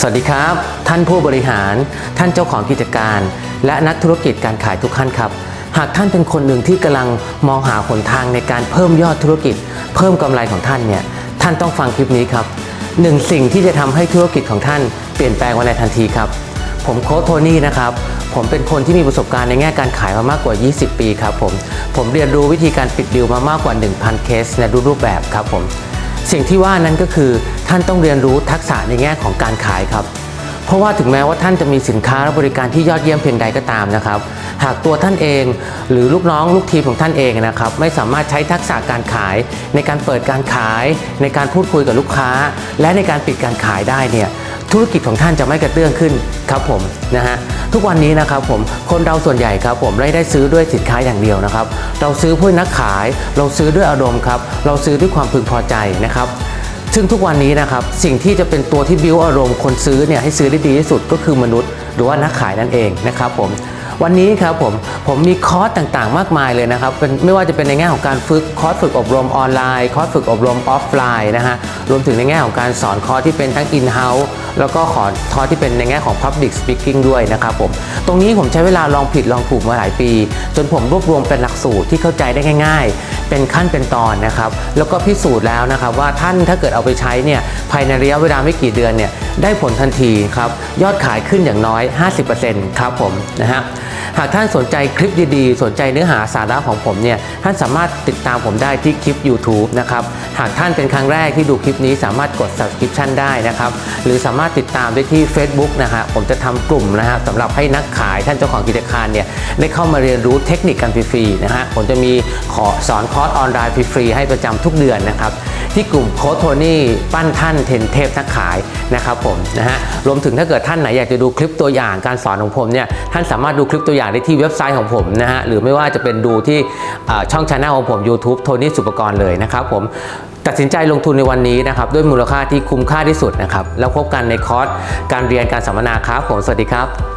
สวัสดีครับ ท่านผู้บริหาร ท่านเจ้าของกิจการ และนักธุรกิจการขายทุกท่านครับ หากท่านเป็นคนหนึ่งที่กำลังมองหาหนทางในการเพิ่มยอดธุรกิจ เพิ่มกำไรของท่านเนี่ยท่านต้องฟังคลิปนี้ครับหนึ่งสิ่งที่จะทำให้ธุรกิจของท่านเปลี่ยนแปลงวันในทันทีครับ ผมโค้ชโทนี่นะครับผมเป็นคนที่มีประสบการณ์ในแง่การขายมามากกว่า 20 ปีครับผมผมเรียนรู้วิธีการปิดดีลมามากกว่า 1,000 เคสในรูปแบบครับผม สิ่งที่ว่านั้นก็คือท่านต้องเรียนรู้ทักษะในแง่ของการขายครับ เพราะว่าถึงแม้ว่าท่านจะมีสินค้าและบริการที่ยอดเยี่ยมเพียงใดก็ตามนะครับ หากตัวท่านเองหรือลูกน้องลูกทีมของท่านเองนะครับ ไม่สามารถใช้ทักษะการขาย ในการเปิดการขาย ในการพูดคุยกับลูกค้า และในการปิดการขายได้เนี่ย ธุรกิจของท่านจะไม่กระเตื้องขึ้นครับผมนะฮะทุกวันนี้นะครับผมคนเราส่วนใหญ่ครับผมไม่ได้ซื้อด้วยสินค้าอย่างเดียวนะครับ เราซื้อเพื่อนักขาย เราซื้อด้วยอารมณ์ครับเราซื้อด้วยความพึงพอใจนะครับซึ่งทุกวันนี้นะครับสิ่งที่จะเป็นตัวที่บิวอารมณ์คนซื้อเนี่ยให้ซื้อได้ดีที่สุดก็คือมนุษย์ หรือว่านักขายนั่นเองนะครับผมวันนี้ครับผมผมมีคอร์สต่างๆ มากมายเลยนะครับเป็นไม่ว่าจะเป็นในแง่ของการฝึกคอร์สฝึกอบรมออนไลน์ คอร์สฝึกอบรมออฟไลน์นะฮะรวมถึงในแง่ของการสอนคอร์สที่เป็นทั้ง in house แล้วก็ขอคอร์สที่เป็นในแง่ของ public speaking ด้วยนะครับผมตรงนี้ผมใช้เวลาลองผิดลองถูกมาหลายปี จนผมรวบรวมเป็นหลักสูตรที่เข้าใจได้ง่าย ๆ เป็นขั้นเป็นตอนนะครับแล้วก็พิสูจน์แล้วนะครับว่าท่านถ้าเกิดเอาไปใช้เนี่ยภายในระยะเวลาไม่กี่เดือนเนี่ยได้ผลทันทีครับยอดขายขึ้นอย่างน้อย 50%ครับผมนะฮะหากท่านสนใจคลิปดีๆ สนใจเนื้อหาสาระของผมเนี่ยท่านสามารถติดตามผมได้ที่คลิป YouTube นะครับหากท่านเป็นครั้งแรกที่ดูคลิปนี้สามารถกด subscription ได้นะครับ หรือสามารถติดตามได้ที่ Facebook นะฮะผมจะทำกลุ่มนะฮะสำหรับให้นักขายท่านเจ้าของกิจการเนี่ยได้เข้ามาเรียนรู้เทคนิคการฟรีๆนะฮะผมจะมีขอสอนคอร์สออนไลน์ฟรีๆให้ประจำทุกเดือนนะครับ ที่กลุ่มโค้ชโทนี่ปั้นท่านเทนเทพนักขายนะครับผมนะฮะรวมถึงถ้าเกิดท่านไหนอยากจะดูคลิปตัวอย่างการสอนของผมเนี่ยท่านสามารถดูคลิปตัวอย่างได้ที่เว็บไซต์ของผมนะฮะหรือไม่ว่าจะเป็นดูที่ช่องช anel ของผม YouTube โทนี่สุปกรณ์เลยนะครับผมตัดสินใจลงทุนในวันนี้นะครับด้วยมูลค่าที่คุ้มค่าที่สุดนะครับแล้วพบกันในคอร์สการเรียนการสัมมนาครับผมสวัสดีครับ